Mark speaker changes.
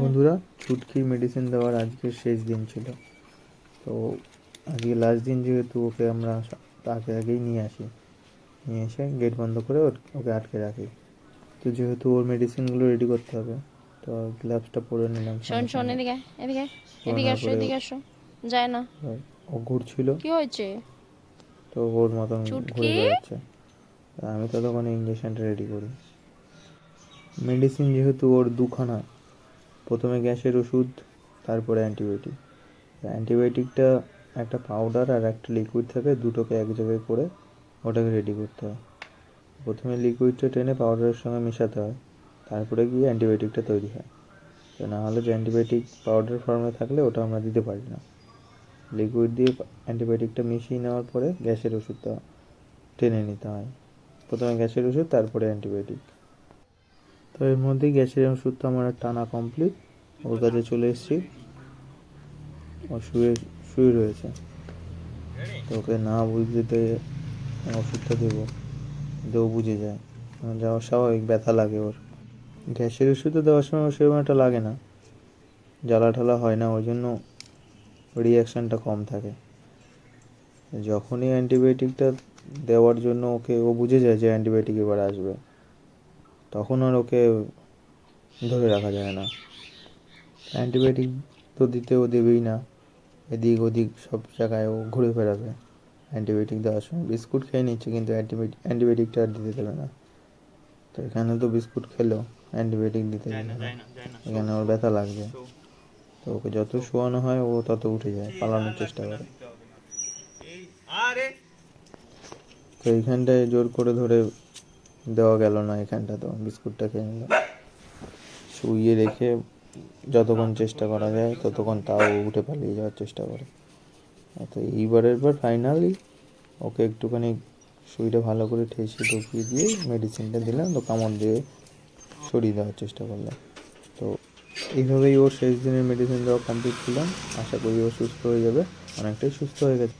Speaker 1: বন্ধুরা ছুটকির মেডিসিন দেওয়ার আজকে শেষ দিন ছিল। তো আজকে লাস্ট দিন যেহেতু ওকে আমরা তাকে আগেই নিয়ে আসি। নিয়ে এসে গেট বন্ধ করে ওকে আটকে রাখি। তো যেহেতু ওর মেডিসিনগুলো রেডি করতে হবে তো গ্লাভসটা পরে নিলাম
Speaker 2: শোন শোন এদিকে এদিকে এদিকে আসো এদিকে আসো। যায় না।
Speaker 1: ও ঘুরছিল।
Speaker 2: কি হয়েছে?
Speaker 1: তো ওর মতন? ঘুরে তা আমি ততক্ষণে ইঞ্জেকশনটা রেডি করি। মেডিসিন যেহেতু ওর দুখানা প্রথমে গ্যাসের ওষুধ, তারপরে অ্যান্টিবায়োটিক। অ্যান্টিবায়োটিকটা একটা পাউডার আর একটা লিকুইড থাকে, দুটোকে এক জায়গায় করে ওটাকে রেডি করতে হয়। প্রথমে লিকুইডটা টেনে পাউডারের সঙ্গে মেশাতে হয়, তারপরে গিয়ে অ্যান্টিবায়োটিকটা তৈরি হয়। তো না হলে যে অ্যান্টিবায়োটিক পাউডার ফর্মে থাকলে ওটা আমরা দিতে পারি না। লিকুইড দিয়ে অ্যান্টিবায়োটিকটা মিশিয়ে নেওয়ার পরে গ্যাসের ওষুধটা টেনে নিতে হয়। প্রথমে গ্যাসের ওষুধ, তারপরে অ্যান্টিবায়োটিক। তো এর মধ্যেই গ্যাসের ওষুধটা আমার টানা কমপ্লিট ওর কাছে চলে এসেছি। ও শুয়ে শুয়ে রয়েছে। তো ওকে না বুঝতে ওষুধটা দেবো। ও বুঝে যায়। আমার যাওয়ার স্বাভাবিক, ব্যথা লাগে ওর। গ্যাসের ওষুধও দেওয়ার সময় সেরকম একটা লাগে না। জ্বালা ঠালা হয় না, ওই জন্য রিয়াকশানটা কম থাকে। যখনই অ্যান্টিবায়োটিকটা দেওয়ার জন্য ওকে, ও বুঝে যায় যে অ্যান্টিবায়োটিক এবার আসবে। তখন আর ওকে ধরে রাখা যায় না। অ্যান্টিবায়োটিক তো দিতেও দেবেই না। এদিক ওদিক সব জায়গায় ও ঘুরে বেড়াবে। অ্যান্টিবায়োটিক দেওয়ার সময় বিস্কুট খেয়ে নিচ্ছে কিন্তু অ্যান্টিবায়োটিক অ্যান্টিবায়োটিকটা আর দিতে দেবে না। তো এখানে তো বিস্কুট খেলেও অ্যান্টিবায়োটিক দিতে এখানে ওর ব্যথা লাগবে। তো ওকে যত শোয়ানো হয় ও তত উঠে যায় পালানোর চেষ্টা করে। তো এইখানটায় জোর করে ধরে দেওয়া গেল না এখানটা তো, বিস্কুটটা খেয়ে নিল শুইয়ে রেখে যতক্ষণ চেষ্টা করা যায়, ততক্ষণ তাও উঠে পালিয়ে যাওয়ার চেষ্টা করে। তো এইবারের পর ফাইনালি ওকে একটুখানি সুইটা ভালো করে ঠেসে ঢুকিয়ে দিয়ে মেডিসিনটা দিলাম, তো কামড় দিয়ে সরিয়ে দেওয়ার চেষ্টা করলাম। তো এইভাবেই ওর শেষ দিনের মেডিসিন দেওয়া কমপ্লিট করলাম। আশা করি ও সুস্থ হয়ে যাবে, অনেকটাই সুস্থ হয়ে গেছে।